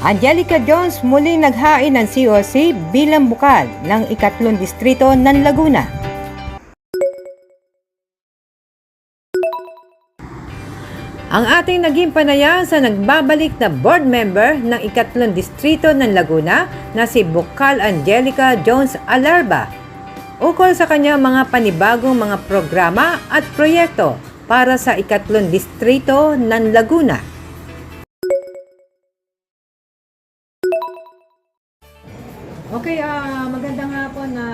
Angelica Jones muli naghain ng COC bilang bukal ng ikatlong distrito ng Laguna. Ang ating naging panayam sa nagbabalik na board member ng ikatlong distrito ng Laguna na si Bukal Angelica Jones Alarba ukol sa kanyang mga panibagong mga programa at proyekto para sa ikatlong distrito ng Laguna. Okay, ah magandang hapon na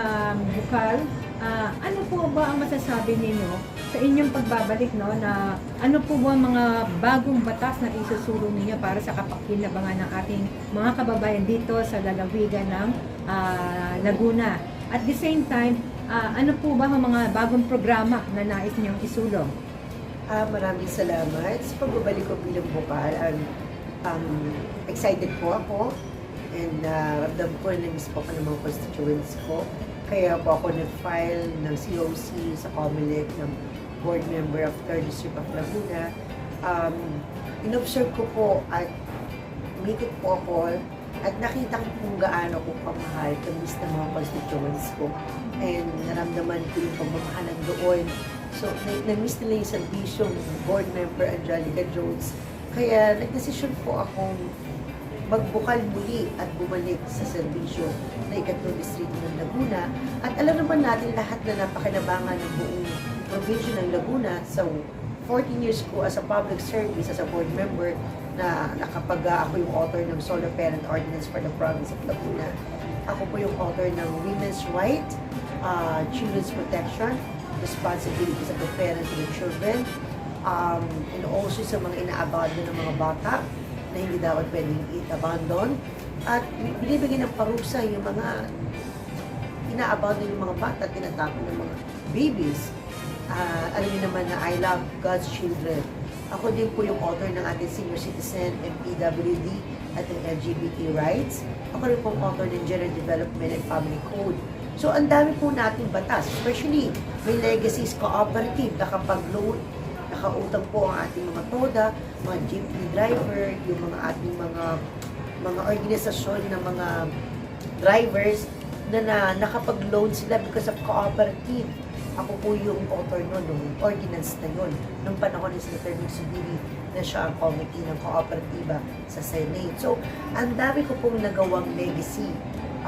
Bukal. Ah, ano po ba ang masasabi ninyo sa inyong pagbabalik no na ano po ba ang mga bagong batas na isusulong ninyo para sa kapakinabangan ng ating mga kababayan dito sa lalawigan ng ah, Laguna? At the same time, ah, ano po ba ang mga bagong programa na nais niyong isulong? Ah, maraming salamat sa pagbabalik ko bilang bukal. Um, um, excited po ako and uh, ramdam ko na miss po ako ng mga constituents ko. Kaya po ako nag-file ng COC sa COMELEC ng board member of 3rd District of Laguna. Um, inobserve ko po at umikot po ako at nakita ko kung gaano ko kamahal kamis ng mga constituents ko. And naramdaman ko yung pagmamahalan doon. So, na- na-miss nila yung serbisyong board member Angelica Jones. Kaya nagdesisyon po akong magbukal muli at bumalik sa serbisyo na ikatlong distrito ng Laguna. At alam naman natin lahat na napakinabangan ng buong probinsya ng Laguna. So, 14 years ko as a public service, as a board member, na nakapag uh, ako yung author ng Solar Parent Ordinance for the Province of Laguna. Ako po yung author ng Women's Right, uh, Children's Protection, Responsibilities of the Parents and the Children, um, and also sa mga inaabandon ng mga bata na hindi dapat pwedeng i-abandon. At binibigyan ng parusa yung mga inaabandon yung mga bata, tinatapon ng mga babies. Ah, alam niyo naman na I love God's children. Ako din po yung author ng ating senior citizen and PWD at ng LGBT rights. Ako rin po ang author ng Gender Development and Family Code. So, ang dami po nating batas. Especially, may legacies cooperative, nakapag-loan, nakautang po ang ating mga TODA, mga jeepney driver, yung mga ating mga mga organisasyon ng mga drivers na, na nakapag-loan sila because of cooperative. Ako po yung author nun, nung ordinance na yun, nung panahon ni Senator Nick Subiri na siya ang committee ng kooperatiba sa Senate. So, ang dami ko pong nagawang legacy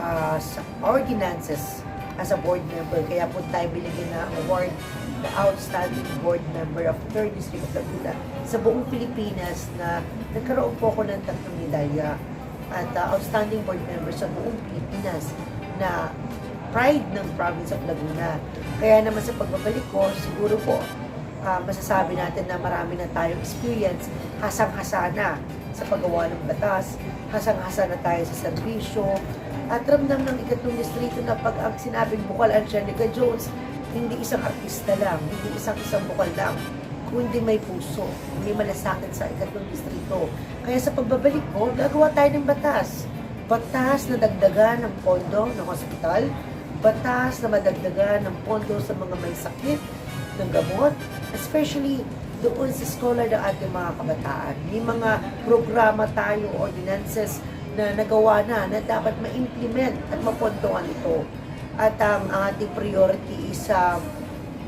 ah, sa ordinances as a board member. Kaya po tayo binigyan na award the outstanding board member of 3rd District of Laguna sa buong Pilipinas na nagkaroon po ako ng tatlong medalya at uh, outstanding board member sa buong Pilipinas na pride ng province of Laguna. Kaya naman sa pagbabalik ko, siguro po, ah, masasabi natin na marami na tayong experience, hasang-hasa na sa paggawa ng batas, hasang-hasa na tayo sa serbisyo, at ramdam ng ikatlong distrito na pag ang sinabing bukal Angelica Jones, hindi isang artista lang, hindi isang isang bukal lang, kundi may puso, may malasakit sa ikatlong distrito. Kaya sa pagbabalik ko, gagawa tayo ng batas. Batas na dagdagan ng pondo ng hospital, batas na madagdagan ng pondo sa mga may sakit ng gamot, especially doon sa scholar ng ating mga kabataan. May mga programa tayo, ordinances na nagawa na na dapat ma-implement at mapondohan ito. At um, ang ating priority is uh,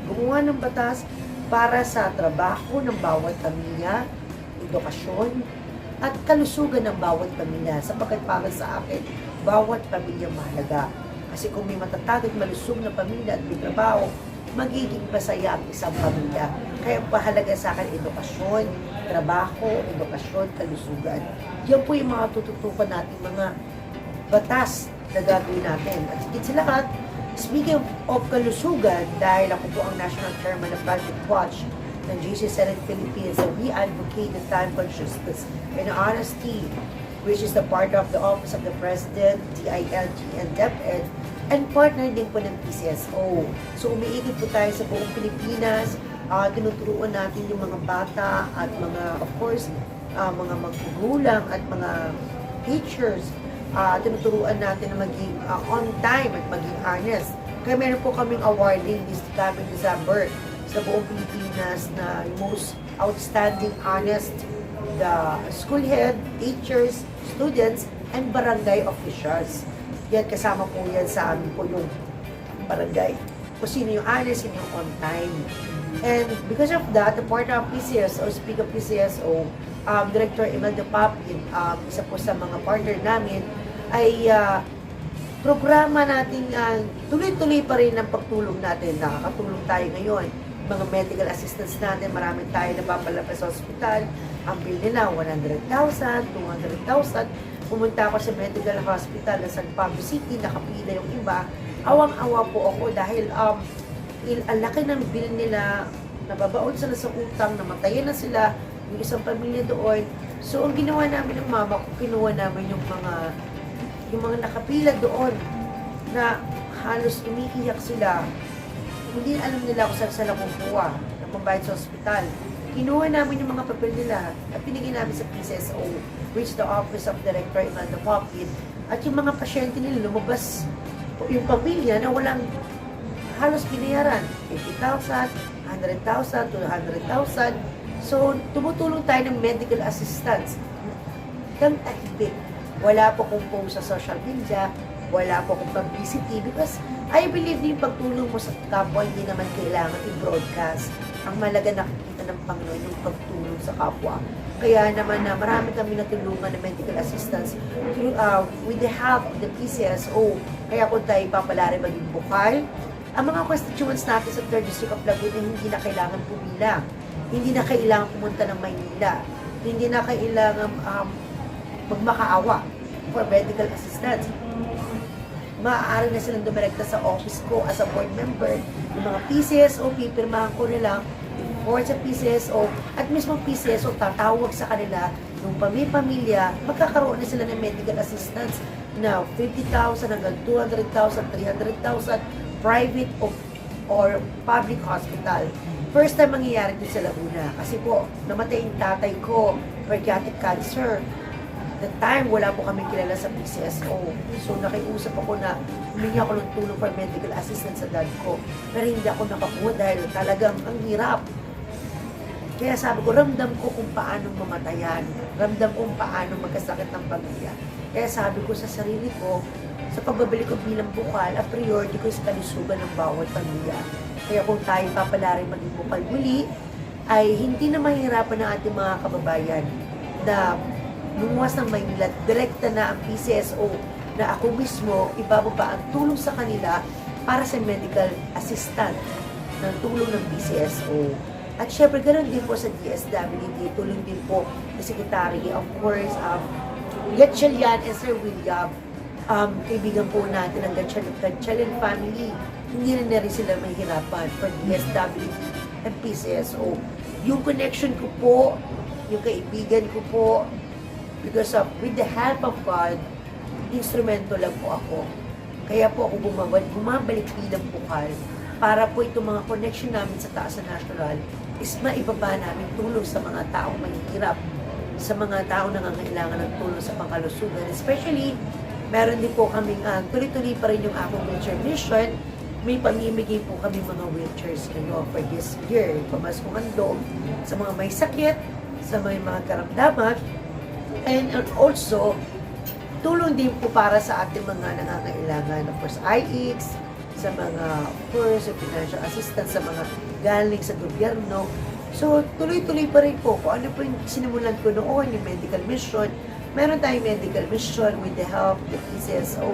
gumawa ng batas para sa trabaho ng bawat pamilya, edukasyon, at kalusugan ng bawat pamilya. Sapagkat para sa akin, bawat pamilya mahalaga. Kasi kung may matatag at malusog na pamilya at may trabaho, magiging masaya ang isang pamilya. Kaya pahalaga sa akin edukasyon, trabaho, edukasyon, kalusugan. Yan po yung mga tututukan natin mga batas na gagawin natin. At higit sa lahat, speaking of, kalusugan, dahil ako po ang National Chairman of Project Watch ng GC Senate Philippines, so we advocate the time consciousness and honesty, which is the part of the Office of the President, DILG, and DepEd, and partner din po ng PCSO. So umiikot po tayo sa buong Pilipinas, uh, tinuturuan natin yung mga bata at mga, of course, ah, mga magugulang at mga teachers, ah, tinuturuan natin na maging ah, on time at maging honest. Kaya meron po kaming awarding this coming December sa buong Pilipinas na most outstanding honest the school head, teachers, students, and barangay officials. Yan, kasama po yan sa amin po yung barangay. Kung sino yung honest, sino yung on time. And because of that, the part of PCSO, speak of PCSO, um, Director Imelda Papin, um, isa po sa mga partner namin, ay ah, programa natin, ah, tuloy-tuloy pa rin ang pagtulong natin. Nakakatulong tayo ngayon. Mga medical assistants natin, marami tayo napapalapas sa hospital. Ang bill nila, 100,000, 200,000. Pumunta ako sa medical hospital na San Pablo City, nakapila yung iba. Awang-awa po ako dahil um, il- ng bill nila, nababaon sila sa utang, namatayan na sila, yung isang pamilya doon. So, ang ginawa namin ng mama ko, kinuha namin yung mga yung mga nakapila doon na halos umiiyak sila. Hindi alam nila kung saan sila kukuha ng pambayad sa ospital. Kinuha namin yung mga papel nila at pinigay namin sa PCSO, which the Office of Director Imelda Popin. At yung mga pasyente nila lumabas yung pamilya na walang halos binayaran. 50,000, 100,000, 200,000. So, tumutulong tayo ng medical assistance. Kang tahibik. Wala po kong post sa social media, wala po kong publicity because I believe yung pagtulong mo sa kapwa hindi naman kailangan i-broadcast. Ang malaga nakikita ng Panginoon yung pagtulong sa kapwa. Kaya naman na marami kami natulungan ng medical assistance through, uh, with the help of the PCSO. Kaya kung tayo papalari maging bukal, ang mga constituents natin sa 3rd District of Laguna hindi na kailangan pumila. Hindi na kailangan pumunta ng Maynila. Hindi na kailangan um, magmakaawa for medical assistance. Maaari na silang dumirekta sa office ko as a board member. Yung mga PCSO, pipirmahan ko nila report sa PCSO at mismo PCSO tatawag sa kanila nung pami-pamilya, magkakaroon na sila ng medical assistance na 50,000 hanggang 200,000, 300,000 private o or public hospital. First time mangyayari din sa Laguna. Kasi po, namatay yung tatay ko, pancreatic cancer. The time, wala po kami kilala sa PCSO. So, nakiusap ako na humingi ako ng tulong for medical assistance sa dad ko. Pero hindi ako nakakuha dahil talagang ang hirap. Kaya sabi ko, ramdam ko kung paano mamatayan. Ramdam ko kung paano magkasakit ng pamilya. Kaya sabi ko sa sarili ko, sa pagbabalik ko bilang bukal, a priority ko is kalusugan ng bawat pamilya. Kaya kung tayo papalarin maging bukal muli, ay hindi na mahirapan ng ating mga kababayan na lumuwas ng Maynila, direkta na ang PCSO na ako mismo ibababa ang tulong sa kanila para sa medical assistant ng tulong ng PCSO. At syempre, ganoon din po sa DSWD, tulong din po ng Secretary, of course, um, Gatchalian and Sir William, um, kaibigan po natin ang Gatchalian family. Hindi na, na rin sila mahirapan for DSWD and PCSO. Yung connection ko po, yung kaibigan ko po, because of, with the help of God, instrumento lang po ako. Kaya po ako bumabalik, bumabalik bilang bukal para po itong mga connection namin sa taas na national is maibaba namin tulong sa mga taong mahihirap, sa mga taong nangangailangan ng tulong sa pangkalusugan. Especially, meron din po kaming, uh, tuloy-tuloy pa rin yung akong wheelchair mission. May pamimigay po kami mga wheelchairs kayo for this year. Pamaskong handog sa mga may sakit, sa may mga karamdaman, and also, tulong din po para sa ating mga nangangailangan. Of course, IX, sa mga, of course, sa financial assistance, sa mga galing sa gobyerno. So, tuloy-tuloy pa rin po kung ano po yung sinimulan ko noon, yung medical mission. Meron tayong medical mission with the help of PCSO,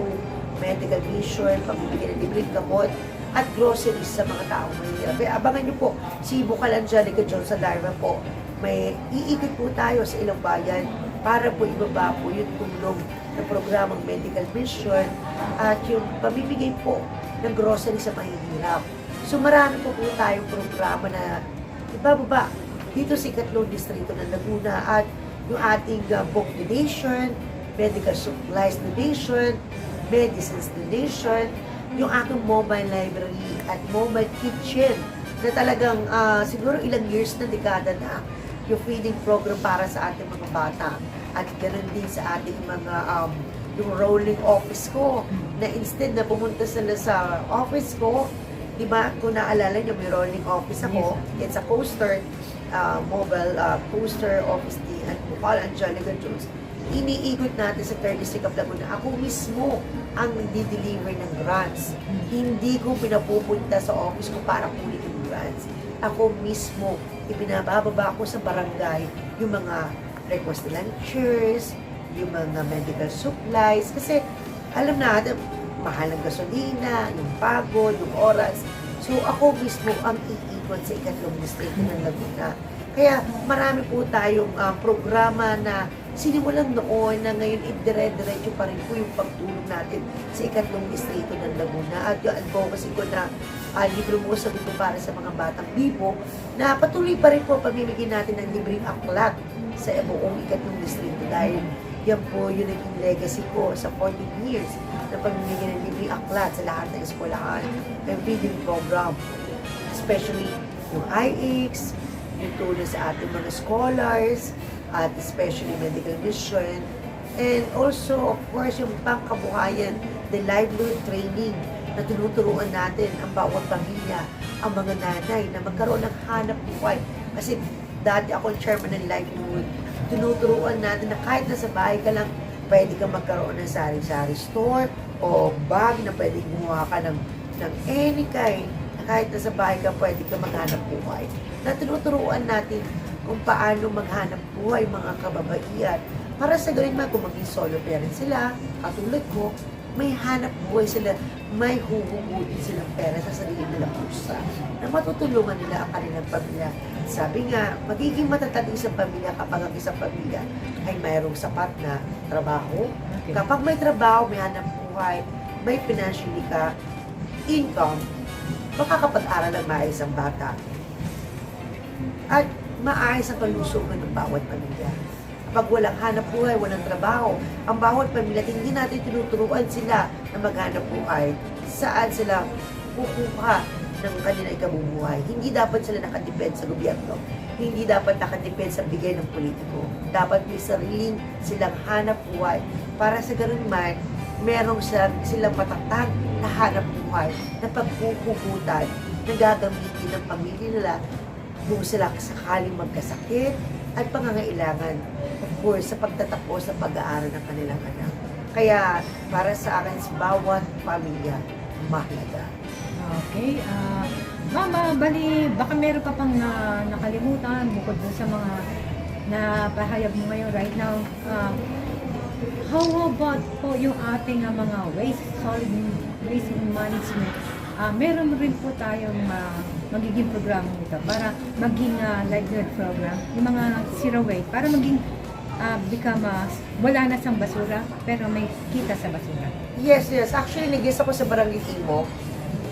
medical mission, pamimigay ng libreng gamot, at groceries sa mga taong mahirap. Abangan niyo po, si Bukal Angelica Johnson Larva po, may iikot po tayo sa ilang bayan para po ibaba po yung tulong ng programang medical mission at yung pamimigay po ng grocery sa mahihirap. So marami po po tayong programa na ibababa dito sa ikatlong distrito ng Laguna at yung ating uh, book donation, medical supplies donation, medicines donation, yung aking mobile library at mobile kitchen na talagang ah, siguro ilang years na dekada na yung feeding program para sa ating mga bata at ganoon din sa ating mga um, yung rolling office ko na instead na pumunta sila sa office ko di ba kung naalala nyo may rolling office ako it's a poster uh, mobile uh, poster office di at Bukal Angelica Jones, iniikot natin sa 30 District of Laguna. Ako mismo ang nagdi-deliver ng grants. Hindi ko pinapupunta sa office ko para kunin yung grants. Ako mismo, ibinabababa ko sa barangay yung mga request na lunchers, yung mga medical supplies. Kasi alam natin, mahal ng gasolina, yung pagod, yung oras. So ako mismo ang iikot sa ikatlong distrito ng Laguna. Kaya marami po tayong ah, programa na sinimulan noon na ngayon idire-diretso pa rin po yung pagtulong natin sa ikatlong distrito ng Laguna. At yung advocacy ko na uh, libro mo sa ko para sa mga batang bibo na patuloy pa rin po pamimigay natin ng libreng aklat sa buong ikatlong distrito dahil yan po yung naging legacy ko sa 14 years na pamimigay ng libreng aklat sa lahat ng eskwelahan ng feeding program. Especially yung IX, yung tulong sa ating mga scholars, at especially medical mission, and also, of course, yung pangkabuhayan, the livelihood training na tinuturuan natin ang bawat pamilya, ang mga nanay na magkaroon ng hanap buhay. Kasi dati ako chairman ng livelihood, tinuturuan natin na kahit nasa bahay ka lang, pwede ka magkaroon ng sari-sari store o bag na pwede gumawa ka ng, ng any kind kahit nasa bahay ka, pwede ka maghanap buhay. Na tinuturuan natin kung paano maghanap buhay mga kababaihan. Para sa gawin man, kung maging solo parent sila, katulad ko, may hanap buhay sila, may huhugutin silang pera sa sarili nilang pusa na matutulungan nila ang kanilang pamilya. Sabi nga, magiging matatag isang pamilya kapag ang isang pamilya ay mayroong sapat na trabaho. Okay. Kapag may trabaho, may hanap buhay, may financially ka, income, makakapag-aral ng maayos ang bata. At maayos ang kalusugan ng bawat pamilya. Kapag walang hanap buhay, walang trabaho, ang bawat pamilya, hindi natin tinuturuan sila na maghanap buhay. Saan sila kukuha ng kanilang ikabubuhay. Hindi dapat sila nakadepend sa gobyerno. Hindi dapat nakadepend sa bigay ng politiko. Dapat may sariling silang hanap buhay para sa ganun man, merong silang matatag na hanap buhay na pagkukugutan na gagamitin ng pamilya nila kung sila sakaling magkasakit at pangangailangan, of course, sa pagtatapos sa pag-aaral ng kanilang anak. Kaya, para sa akin, sa bawat pamilya, mahalaga. Okay. ah Mama, bali, baka meron ka pang na, nakalimutan bukod dun sa mga na pahayag mo ngayon right now. Ah, how about po yung ating ah, mga waste, solid waste management? Ah, meron rin po tayong ah, magiging programa nito para maging uh, livelihood program, yung mga zero waste, para maging ah, become ah, wala na sa basura, pero may kita sa basura. Yes, yes. Actually, nag ako sa Barangay Imo.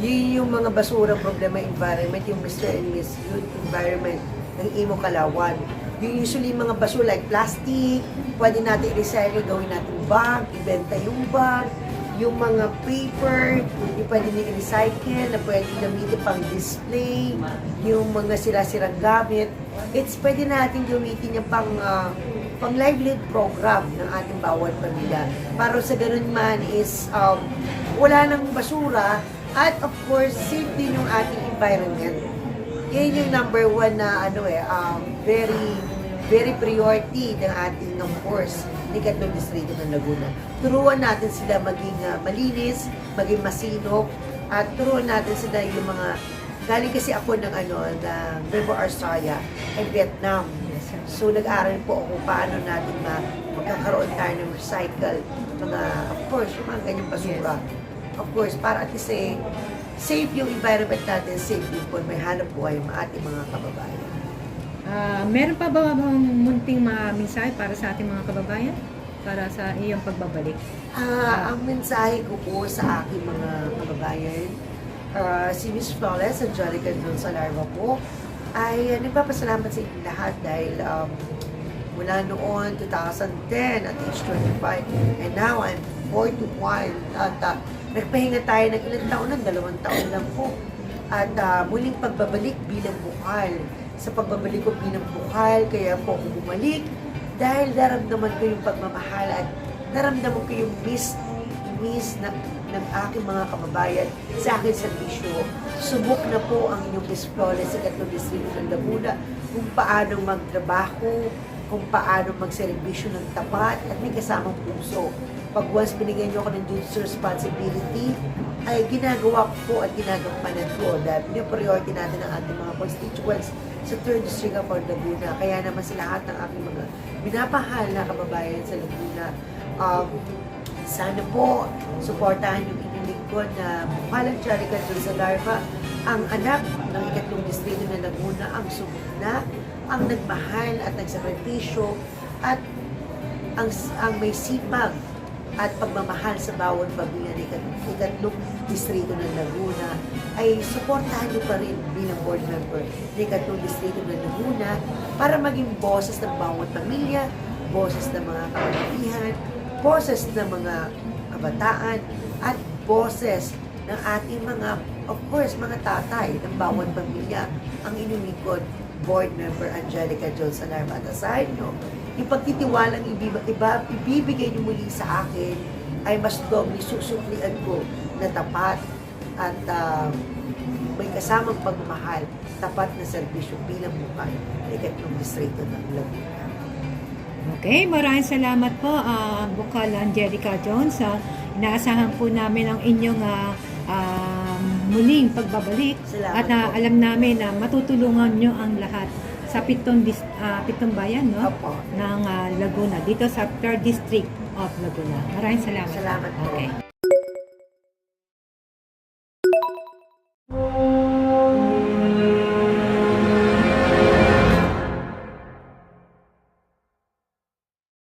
Yun yung mga basura problema environment, yung Mr. and Miss Youth Environment ng Imo Kalawan. Yung usually mga basura like plastic, pwede natin i-recycle, gawin natin bag, ibenta yung bag, yung mga paper, yung pwede nyo i-recycle, na pwede gamitin pang display, yung mga sira-sirang gamit. It's pwede natin gamitin yung pang ah, pang livelihood program ng ating bawat pamilya. Para sa ganun man is um, wala nang basura at of course, safe din yung ating environment. Yan yung number one na ano eh, um, very very priority ng ating ng course ni Katong Distrito ng Laguna. Turuan natin sila maging ah, malinis, maging masinop, at turuan natin sila yung mga galing kasi ako ng ano, ng River Arsaya and Vietnam. So, nag-aaral po ako paano natin ma magkakaroon tayo ng recycle, mga, of course, yung mga ganyang basura. Of course, para at least eh, safe yung environment natin, safe din po, may hanap buhay ang ating mga kababayan. Ah, meron pa ba bang munting mensahe para sa ating mga kababayan? Para sa iyong pagbabalik? Ah, ang mensahe ko po sa aking mga kababayan, ah, si Miss Flawless Angelica Gonzalarva po, ay uh, nagpapasalamat sa inyo lahat dahil um, mula noon 2010 at age 25 and now I'm 41 at uh, nagpahinga tayo ng ilang taon ng dalawang taon lang po at uh, muling pagbabalik bilang bukal sa pagbabalik ko bilang bukal kaya po ako bumalik dahil naramdaman ko yung pagmamahal at naramdaman ko yung miss miss ng, ng aking mga kababayan sa akin sa bisyo. Subok na po ang inyong Miss Flores sa Katong Distrito ng Laguna kung paano magtrabaho kung paano magserbisyo ng tapat at may kasamang puso. Pag once binigyan niyo ako ng and responsibility, ay ginagawa ko at ginagampanan ko dahil priority natin ang ating mga constituents sa 3rd District of Laguna. Kaya naman sa lahat ng aking mga minapahal na kababayan sa Laguna, um, sana po suportahan yung inyong lingkod na Bukalan Charika Dulce Darma, ang anak ng ikatlong distrito ng Laguna, ang sumuna, ang nagmahal at nagsakripisyo at ang, ang may sipag at pagmamahal sa bawat ikat- ikatlong distrito ng Laguna ay suportahan niyo pa rin bilang board member ng ikatlong distrito ng Laguna para maging boses ng bawat pamilya, boses ng mga kababaihan, boses ng mga kabataan, at boses ng ating mga, of course, mga tatay ng bawat pamilya ang inyong lingkod, board member Angelica Jones Alarma. At asahin nyo, yung pagtitiwalang ibibigay nyo muli sa akin ay mas doble susuklian ko na tapat at ah, may kasamang pagmamahal, tapat na serbisyo bilang mukha ng ikatlong distrito ng Laguna. Okay, maraming salamat po, uh, Bukal Angelica Jones. Ah, inaasahan po namin ang inyong ah, ah, muling pagbabalik. Salamat At po. alam namin na matutulungan nyo ang lahat sa pitong, dis, ah, pitong bayan no? Opo. ng ah, Laguna, dito sa 3rd District of Laguna. Maraming salamat. Salamat po. Okay.